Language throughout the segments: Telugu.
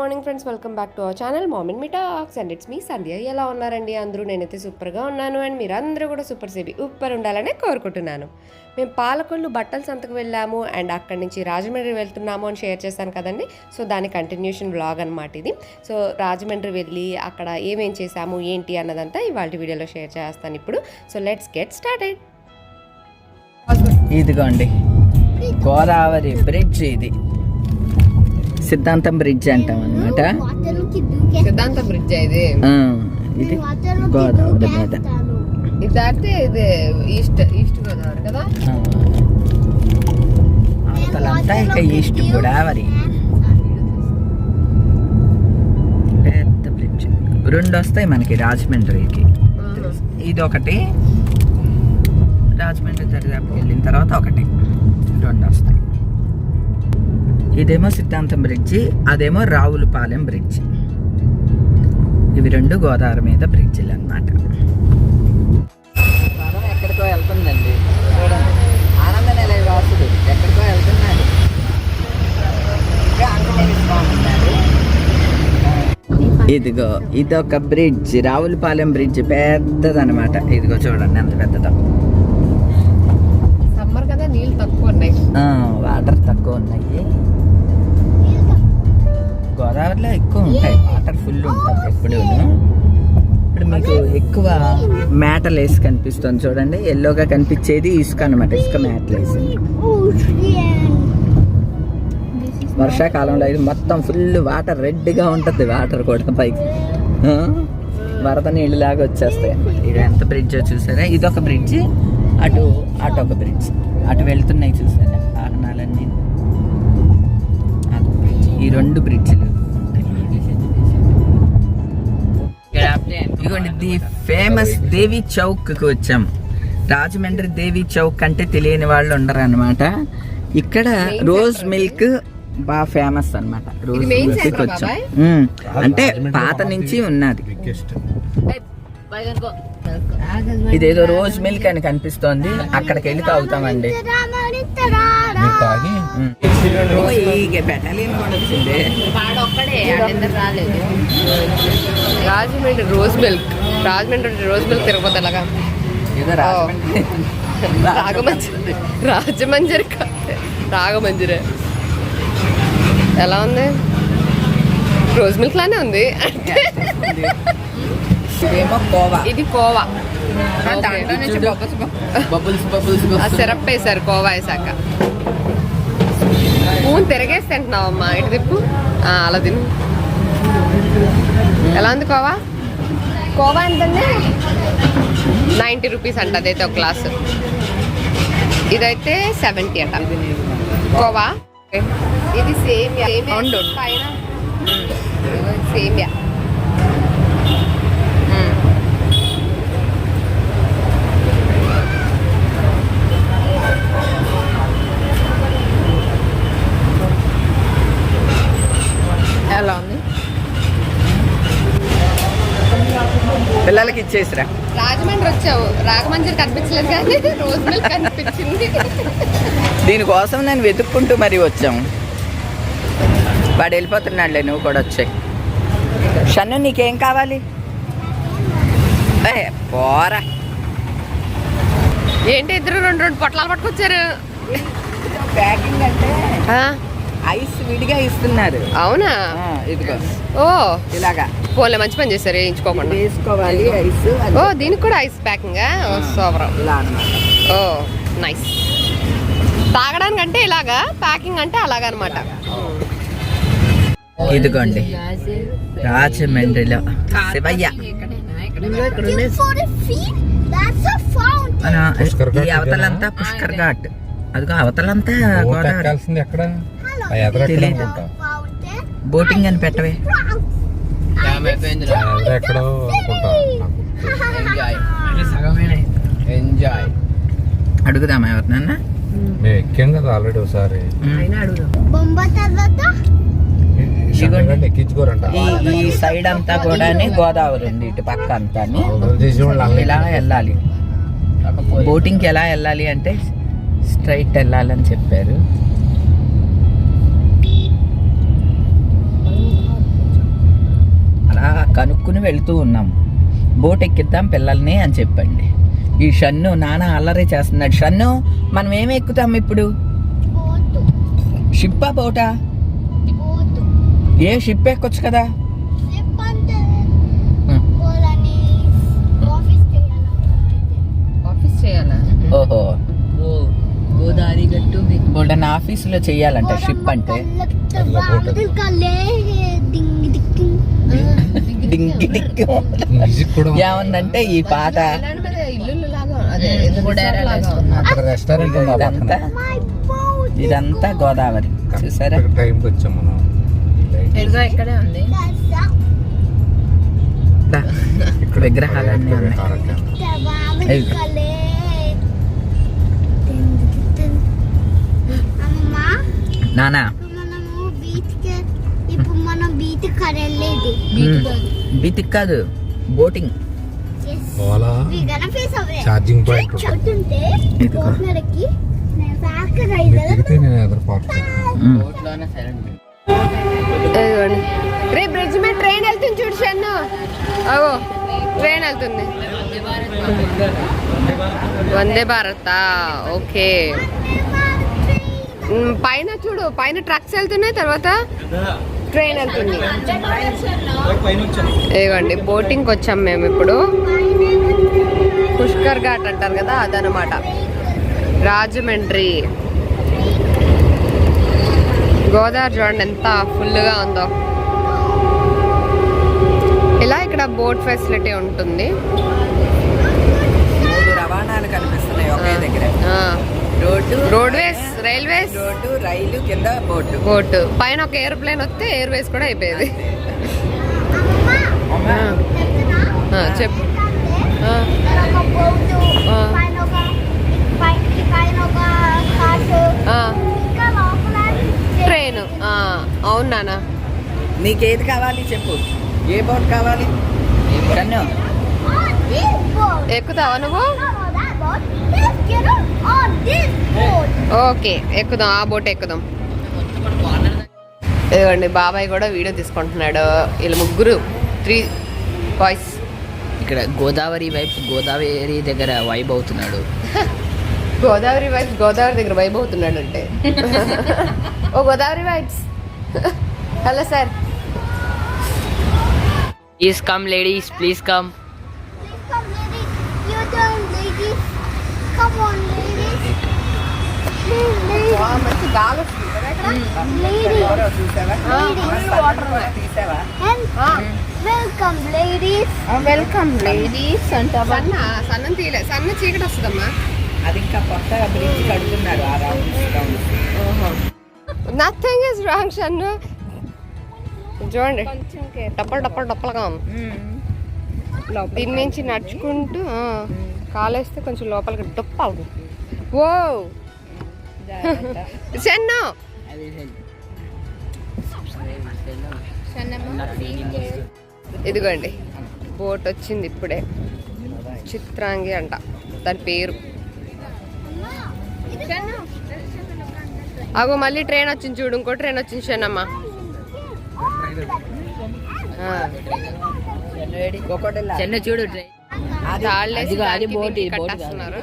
Morning friends welcome back to our channel మామిన్ me talks and it's me Sandhya ఎలా ఉన్నారండి? అందరూ నేనైతే సూపర్గా ఉన్నాను. అండ్ మీరు అందరూ కూడా సూపర్ సేబీ ఉప్పర్ ఉండాలని కోరుకుంటున్నాను. మేము పాలకొల్లు బట్టల సంతకు వెళ్ళాము. అండ్ అక్కడి నుంచి రాజమండ్రి వెళ్తున్నాము అని షేర్ చేశాను కదండి. సో దాని కంటిన్యూషన్ బ్లాగ్ అనమాట ఇది. సో రాజమండ్రి వెళ్ళి అక్కడ ఏమేం చేశాము ఏంటి అన్నదంతా ఇవాళ వీడియోలో షేర్ చేస్తాను ఇప్పుడు. సో లెట్స్ గెట్ స్టార్టెడ్ ఇదిగోండి గోదావరి బ్రిడ్జ్ ఇది. సిద్ధాంతం బ్రిడ్జ్ అంటాం అనమాట సిద్ధాంత బ్రిడ్జ్ ఇది? ఇది గోదావరి మీద. ఇది దాటితే ఇది ఈస్ట్ ఈస్ట్ గోదావరి కదా. అవతలంతా ఇక ఈస్ట్ గోదావరి. పెద్ద బ్రిడ్జ్ రెండు వస్తాయి మనకి రాజమండ్రికి. ఇది ఒకటి రాజమండ్రి దరిదాపుకి వెళ్ళిన తర్వాత ఒకటి. రెండు వస్తాయి. ఇదేమో సిద్ధాంతం బ్రిడ్జి అదేమో రావులపాలెం బ్రిడ్జి. ఇవి రెండు గోదావరి మీద బ్రిడ్జిలు అనమాట ఎక్కడికో వెళ్తుందండి. చూడండి ఆనంద నిలయ వాసుడు ఎక్కడికో వెళ్తున్నాడు. ఆంజనేయ స్వామి ఉన్నాడు. ఇదిగో ఇదొక బ్రిడ్జ్ రావులపాలెం బ్రిడ్జ్ పెద్దదన్నమాట. ఇదిగో చూడండి ఎంత పెద్దదో. సమ్మర్ కదా నీళ్ళు తక్కువ ఉన్నాయి. ఆ, వాటర్ తక్కువ ఉన్నాయి. గోదావరిలో ఎక్కువ ఉంటాయి. వాటర్ ఫుల్ ఉంటుంది ఎప్పుడు ఇప్పుడు మీకు ఎక్కువ మేటలు వేసి కనిపిస్తుంది చూడండి. ఎల్లోగా కనిపించేది ఇసుక అనమాట ఇసుక మేటలు వేసి వర్షాకాలంలో అయితే మొత్తం ఫుల్ వాటర్ రెడ్గా ఉంటుంది. వాటర్ కూడా పైకి. వరద నీళ్ళు లాగా వచ్చేస్తాయి ఇది ఎంత బ్రిడ్జ్ చూసారా? ఇది ఒక బ్రిడ్జ్ అటు అటు ఒక బ్రిడ్జ్ అటు వెళ్తున్నాయి చూసారా? వాహనాలన్నీ బ్రిడ్జ్ ఈ రెండు బ్రిడ్జ్లు ఇదిగోండి ది ఫేమస్ దేవి చౌక్కి వచ్చాం. రాజమండ్రి దేవి చౌక్ అంటే తెలియని వాళ్ళు ఉండరు అనమాట ఇక్కడ రోజ్ మిల్క్ బాగా ఫేమస్ అన్నమాట. రోజ్ మిల్క్ వచ్చాం. అంటే పాత నుంచి ఉన్నది. ఇదేదో రోజ్ మిల్క్ అని కనిపిస్తోంది. అక్కడికి వెళ్ళి తాగుతామండి. Rajahmundry rose milk Rajahmundry rose milk తిరగపోతే Rajahmundry Ragamanjari Rajamanjari Ragamanjari ఎలా ఉంది రోజ్ మిల్క్ లానే ఉంది ఇది కోవా బబుల్స్ బబుల్స్ సిరప్ వేసారు కోవా వేసాక తిరగేసి తింటున్నావమ్మా. ఇటు తిప్పు. అలా తిను. ఎలా ఉంది కోవా? కోవా ఎంతండి? నైంటీ రూపీస్ అంట అదైతే ఒక గ్లాస్. ఇదైతే సెవెంటీ అంట. కోవా? ఇది సేమియా. పైన. సేమియా మ్మ్. ఎలా ఉంది పిల్లలకి ఇచ్చేసిరా. రాజమండ్రి వచ్చావు. రాగమంజరి కనిపించలేదు కానీ రోజ్ మిల్క్ కనిపించింది. దీనికోసం నేను వెతుక్కుంటూ మరి వచ్చాం. వాడు వెళ్ళిపోతున్నాడులే నువ్వు కూడా వచ్చాయి షన్ను నీకేం కావాలి? ఏ పోరా. ఏంటి ఇద్దరు రెండు రెండు పొట్లాలు పట్టుకొచ్చారు? ప్యాకింగ్ అంటే ఐస్ విడిగా ఇస్తున్నారు. అవునా? ఆ, ఇదిగో. ఓ. ఇలాగా. పోలే మంచి పని చేశారు వేయించుకోకుండా. వేసుకోవాలి ఐస్ ఓ దీనికి కూడా ఐస్ ప్యాకింగ్? ఓ సూపర్. ఇలా ఓ నైస్. తాగడానికంటే ఇలాగా ప్యాకింగ్ అంటే అలాగనమాట. ఇదిగోండి రాజమండ్రిలో శివయ్య. ఈ అవతలంతా? పుష్కర్ ఘాట్. అదిగో అవతలంతా గోదావరి. ఎక్కడ? బోటింగ్ అని పెట్టవే. ఆ ఎదర ఎక్కడో అనుకుంటా. ఎంజాయ్ అడుగుదామా ఎవరినన్నా? మేము ఎక్కాం కదా ఆల్రెడీ ఒకసారి. బొమ్మ తర్వాత? శంకర్ ఎక్కించుకోరంట. ఈ సైడ్ అంతా కూడా గోదావరి ఉంది ఇటు పక్క అంతా ఇలా వెళ్ళాలి. బోటింగ్కి ఎలా వెళ్ళాలి అంటే స్ట్రైట్ వెళ్ళాలని చెప్పారు. కనుక్కుని వెళ్తూ ఉన్నాం. బోట్ ఎక్కిద్దాం పిల్లల్ని అని చెప్పండి. ఈ షన్ను నాన్న అల్లరి చేస్తున్నాడు. షన్ను మనం ఏమి ఎక్కుతాం ఇప్పుడు? బోటు. షిప్పా బోటా? బోటు. ఏ షిప్ ఎక్కొచ్చు కదా? ఓహో. గోదావరి గట్టు ఆఫీసులో చెయ్యాలంట షిప్ అంటే. డింగి. ఏముందంటే ఈ పాట రెస్టారెంట్ ఇదంతా గోదావరి. చూసారా? టైంకి వచ్చాం మనం. ఇక్కడే ఉంది. దా. ఇక్కడ విగ్రహాలన్నీ ఉన్నాయి. నానా. ఇప్పుడు మనము బీచ్కి ఇప్పుడు మనం బీచ్ కరెళ్ళేది. బీతిక్ కాదు బోటింగ్ ఛార్జింగ్ పాయింట్ రే బ్రిడ్జ్ మీద ట్రైన్ వెళ్తుంది చూడు షన్ను. అగో ట్రైన్ వెళ్తుంది. వందే భారత్. ఓకే. పైన చూడు పైన ట్రక్స్ వెళ్తున్నాయి తర్వాత. ట్రైన్ వెళ్తుంది ఇదిగోండి బోటింగ్కి వచ్చాం మేము ఇప్పుడు. పుష్కర్ ఘాట్ అంటారు కదా అదనమాట. రాజమండ్రి. గోదావరి చూడండి ఎంత ఫుల్గా ఉందో. ఇలా ఇక్కడ బోట్ ఫెసిలిటీ ఉంటుంది. రోడ్వేస్. రైల్వేస్? రోడ్డు రైలు కింద బోటు. బోట్. పైన ఒక ఎయిర్ప్లేన్ వస్తే ఎయిర్వేస్ కూడా అయిపోయేది. చెప్పు. ట్రైన్. ఆ, అవును నాన్న. నీకేది కావాలి చెప్పు. ఏ బోట్ కావాలి. ఎక్కుతావా నువ్వు? ఓకే ఎక్కుదాం ఆ బోట్ ఎక్కుదాం. ఇదిగోండి బాబాయ్ కూడా వీడియో తీసుకుంటున్నాడు. వీళ్ళు ముగ్గురు త్రీ బాయ్స్ ఇక్కడ గోదావరి వైపు గోదావరి దగ్గర వైబ్ అవుతున్నాడు. గోదావరి వైబ్స్ గోదావరి దగ్గర వైబ్ అవుతున్నాడు అంటే. ఓ Godavari vibes hello sir. Please come ladies please come మంచి గాలి welcome, ladies. వెల్కమ్ లేడీస్ అంట సన్న సన్నం తీయలే సన్న చీకటి వస్తుందమ్మా అది ఇంకా కొత్త బ్రిడ్జ్ కడుతున్నాడు ఆ. Round nothing is wrong Shannu చూడండి డప్పలు డప్పలు డప్పలుగా దీని నుంచి నడుచుకుంటూ కాలేస్తే కొంచెం లోపలికి డొప్పాలి ఓ! షన్ను ఇదిగోండి బోట్ వచ్చింది ఇప్పుడే. చిత్రాంగి అంట దాని పేరు. అగో మళ్ళీ ట్రైన్ వచ్చింది చూడు ఇంకో ట్రైన్ వచ్చింది షన్నమ్మ చెన్న చూడు ట్రైన్. కట్టేస్తున్నారు.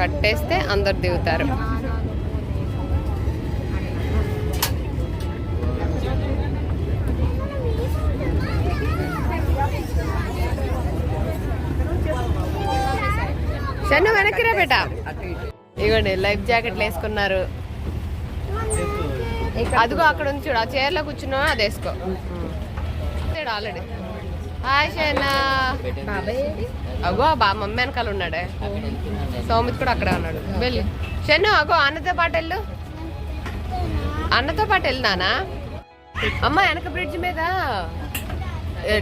కట్టేస్తే అందరు దిగుతారు. చెన్ను వెనక్కి రా బేట. ఇగోండి లైఫ్ జాకెట్లు వేసుకున్నారు. అదిగో అక్కడ ఉంది చూడు ఆ చైర్లో కూర్చున్నా అది వేసుకో. ఆల్రెడీ. హాయ్ షైనా. అగో బా మమ్మీ వెనకాల ఉన్నాడే. సౌమిత్ కూడా అక్కడే ఉన్నాడు. వెళ్ళి. షన్ను అగో అన్నతో పాటు వెళ్ళు. అన్నతో పాటు వెళ్ళినానా అమ్మ వెనక బ్రిడ్జ్ మీద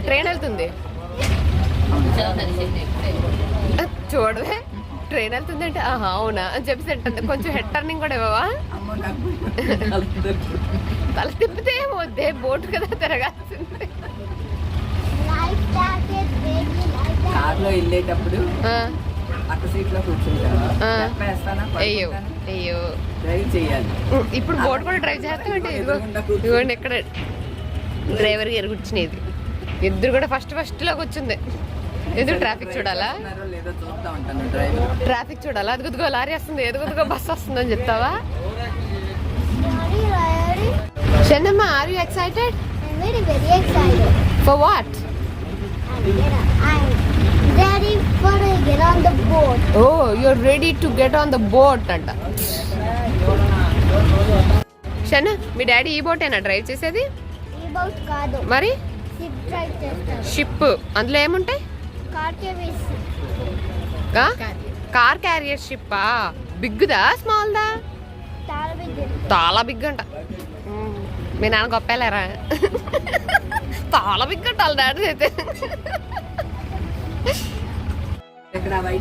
ట్రైన్ వెళ్తుంది. చూడవే ట్రైన్ వెళ్తుంది అంటే ఆహా అవునా? అని చెప్పేసి అంటుంది. కొంచెం హెడ్ టర్నింగ్ కూడా ఇవ్వవా? తల తిప్పితే ఏమవుద్ది బోట్ కదా తిరగాల్సింది. కార్లో వెళ్ళేటప్పుడు పక్క డ్రైవ్ చేయాలి. ఇప్పుడు బోట్ కూడా డ్రైవ్ చేస్తామంటే ఇదిగో ఇదిగోండి ఇక్కడ డ్రైవర్ గారు కూర్చునేది. ఇద్దరు కూడా ఫస్ట్ ఫస్ట్లో కూర్చుంది. ఎదురు ట్రాఫిక్ చూడాలా? లేదో చూస్తా ఉంటాను డ్రైవర్ ట్రాఫిక్ చూడాలా? అది గుద్దుగో లారీ వస్తుంది. ఎదుగుదుగో బస్ వస్తుందని చెప్తావా? Shannamma are you excited I'm very, very excited. For what I'm, gonna, I'm ready for to get on the boat. Oh you're ready to get on the boat అంట. షన్న మీ డాడీ ఈ బోటేనా డ్రైవ్ చేసేది? ఈ boat కాదు మరి? షిప్ డ్రైవ్ చేస్తారు షిప్ అందులో ఏముంటాయి? కార్ కేవీస్ కార్ క్యారియర్ షిప్పా బిగ్దా స్మాల్దా చాలా బిగ్ చాలా బిగ్ అంట. మీ నాన్న గొప్పలేరా? అంట వాళ్ళ డాడీ అయితే.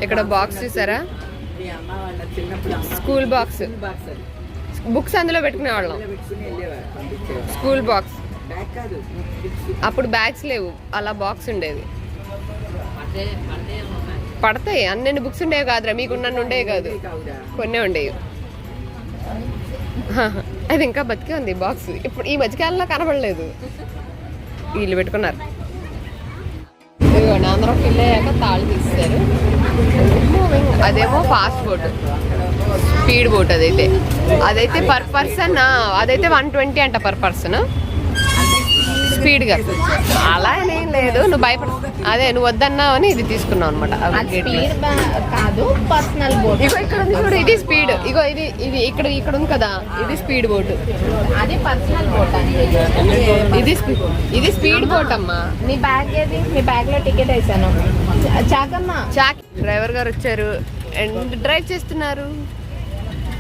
ఇక్కడ బాక్స్ చూసారా? స్కూల్ బాక్స్ బాక్స్ అది. బుక్స్ అందులో పెట్టుకునే వాళ్ళం. స్కూల్ బాక్స్ అప్పుడు బ్యాగ్స్ లేవు అలా బాక్స్ ఉండేది. పడతాయి అన్ని బుక్స్ ఉండేవి కాదురా మీకు నన్ను ఉండేవి కాదు కొన్నే ఉండేవి. అది ఇంకా బతికే ఉంది బాక్స్ ఇప్పుడు ఈ మధ్యకాలంలో కనబడలేదు. వీళ్ళు పెట్టుకున్నారు. ఇదిగోండి అందరూ ఫిల్ తాళ్ళు తీస్తారు అదేమో ఫాస్ట్ బోట్ స్పీడ్ బోట్ అదైతే. అదైతే పర్ పర్సన్ అదైతే వన్ ట్వంటీ అంట పర్ పర్సన్ స్పీడ్గా అలా ఏం లేదు నువ్వు భయపడ అదే నువ్వు వద్దన్నావు అని ఇది తీసుకున్నావు అనమాట కాదు పర్సనల్ బోట్ ఇగో ఇక్కడ ఉంది చూడు ఇది స్పీడ్ ఇగో ఇది ఇది ఇక్కడ ఇక్కడ ఉంది కదా ఇది స్పీడ్ బోట్ అది పర్సనల్ బోట్ ఇది స్పీడ్ ఇది స్పీడ్ బోట్ అమ్మా. మీ బ్యాగ్ ఏది? మీ బ్యాగ్లో టికెట్ వేసాను. చాకమ్మ. చాక్. డ్రైవర్ గారు వచ్చారు. అండ్ డ్రైవ్ చేస్తున్నారు.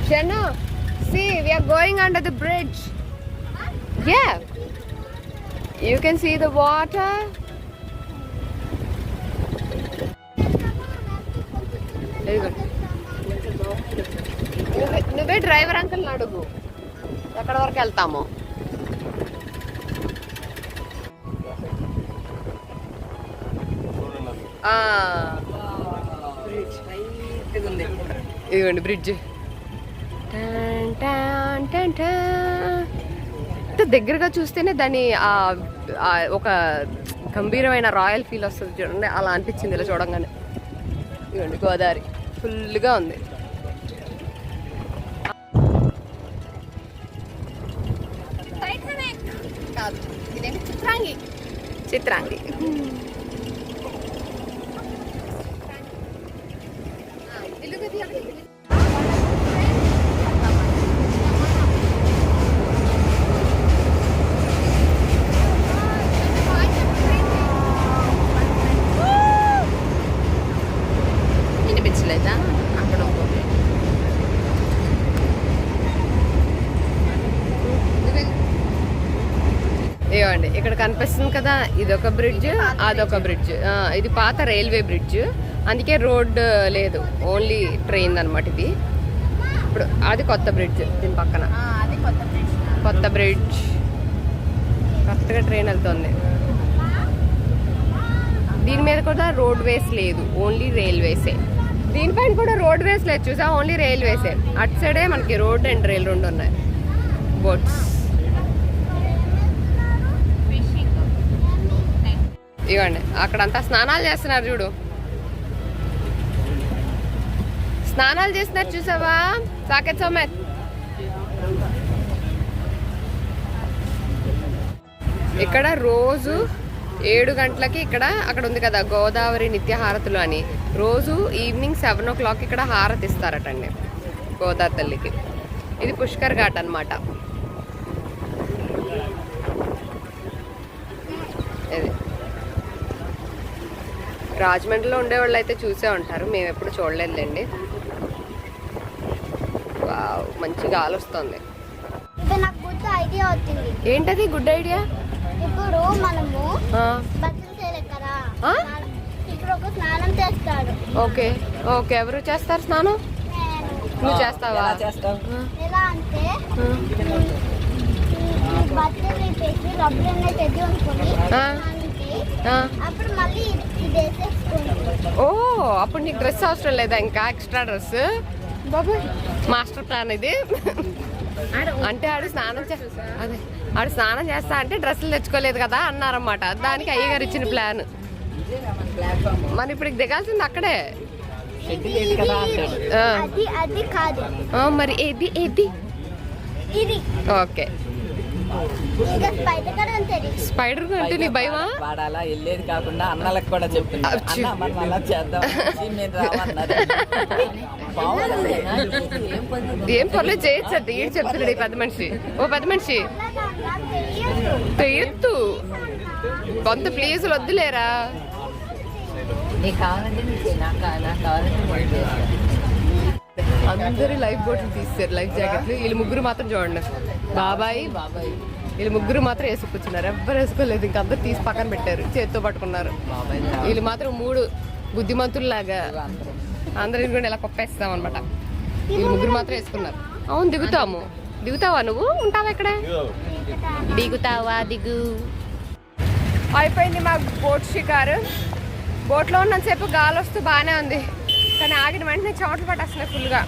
Shana see we're going under the bridge yeah you can see the water నువ్వే డ్రైవర్ అంకుల్ అడుగు. ఎక్కడ వరకు వెళ్తాము? ఇదిగోండి బ్రిడ్జ్. దగ్గరగా చూస్తేనే దాని ఒక గంభీరమైన రాయల్ ఫీల్ వస్తుంది చూడండి. అలా అనిపించింది ఇలా చూడంగానే. ఇదిగోండి గోదావరి. ఫుల్గా ఉంది. కాదు ఇదేంటి? చిత్రాంగి. చిత్రాంగి వినిపించలేదా అక్కడ ఇంకోటి. ఇవ్వండి ఇక్కడ కనిపిస్తుంది కదా ఇదొక బ్రిడ్జ్ అదొక బ్రిడ్జ్. ఇది పాత రైల్వే బ్రిడ్జ్. అందుకే రోడ్ లేదు ఓన్లీ ట్రైన్ అన్నమాట ఇది. ఇప్పుడు అది కొత్త బ్రిడ్జ్ దీని పక్కన. కొత్త బ్రిడ్జ్. కొత్త బ్రిడ్జ్. కొత్తగా ట్రైన్ వెళ్తుంది. దీని మీద కూడా రోడ్ వేస్ లేదు ఓన్లీ రైల్వేసే. దీనిపైన కూడా రోడ్ వేస్ లేదు చూసా ఓన్లీ రైల్వేసే. అటు సైడే మనకి రోడ్ అండ్ రైల్ రెండు ఉన్నాయి. బోట్స్. ఇవ్వండి అక్కడంతా స్నానాలు చేస్తున్నారు చూడు. స్నానాలు చేస్తున్నారు చూసావా? సాకెట్ సోమెత్ ఇక్కడ రోజు ఏడు గంటలకి ఇక్కడ అక్కడ ఉంది కదా గోదావరి నిత్య హారతులు అని. రోజు ఈవినింగ్ సెవెన్ ఓ క్లాక్ ఇక్కడ హారతి ఇస్తారటండి గోదావరి తల్లికి. ఇది పుష్కర్ ఘాట్ అనమాట రాజమండ్రిలో ఉండేవాళ్ళు అయితే చూసే ఉంటారు. మేము ఎప్పుడు చూడలేదులేండి. వావ్, మంచి గాలి వస్తుంది. ఏంటది గుడ్ ఐడియా? ఇప్పుడు మనము? స్నానం- చేస్తాడు. Okay okay. ఎవరు చేస్తారు స్నానం? నేను. నువ్వు చేస్తావా? ఎలా అంటే బట్టలు అనేది తెచ్చి. అప్పుడు మళ్ళీ అప్పుడు నీకు డ్రెస్ అవసరం లేదా ఇంకా? Extra dress? బాబు మాస్టర్ ప్లాన్ ఇది. అంటే ఆడు స్నానం అదే ఆడు స్నానం చేస్తా అంటే డ్రెస్సులు తెచ్చుకోలేదు కదా అన్నారన్నమాట. దానికి అయ్యగారు ఇచ్చిన ప్లాన్. మన ఇప్పుడు దిగాల్సింది అక్కడే. మరి ఏది ఏది? ఓకే. స్పైడర్ అంటే నీకు భయమా? వాడు అలా వెళ్ళేది కాకుండా అన్నలకు కూడా. అన్న మనం అలా చేద్దాం. ఏం ఏం పర్లేదు చేయొచ్చు అది ఏంటి చెప్తున్నాడు ఈ పెద్ద మనిషి? ఓ పెద్ద మనిషి? ఎత్తు కొంత ప్లీజులు వద్దులేరా? నీకు కావాలంటే కావాలంటే. అందరూ లైఫ్ బోట్లు తీస్తారు లైఫ్ జాకెట్లు. వీళ్ళు ముగ్గురు మాత్రం చూడండి. బాబాయ్ బాబాయ్. వీళ్ళు ముగ్గురు మాత్రం వేసుకొచ్చున్నారు ఎవ్వరు వేసుకోలేదు ఇంకా అందరు తీసి పక్కన పెట్టారు. చేత్తో పట్టుకున్నారు. బాబాయ్ వీళ్ళు మాత్రం మూడు బుద్ధిమంతుల్లాగా అందరం కూడా ఇలా కొప్పేస్తాం అనమాట వీళ్ళు ముగ్గురు మాత్రం వేసుకున్నారు అవును దిగుతాము. దిగుతావా నువ్వు? ఉంటావా ఇక్కడ? దిగుతావా దిగు. అయిపోయింది మా బోట్ షికారు. బోట్లో ఉన్నంతసేపు గాలి వస్తూ బాగానే ఉంది. కానీ ఆగిన వెంటనే చెమటలు పట్టేస్తున్నాయి ఫుల్గా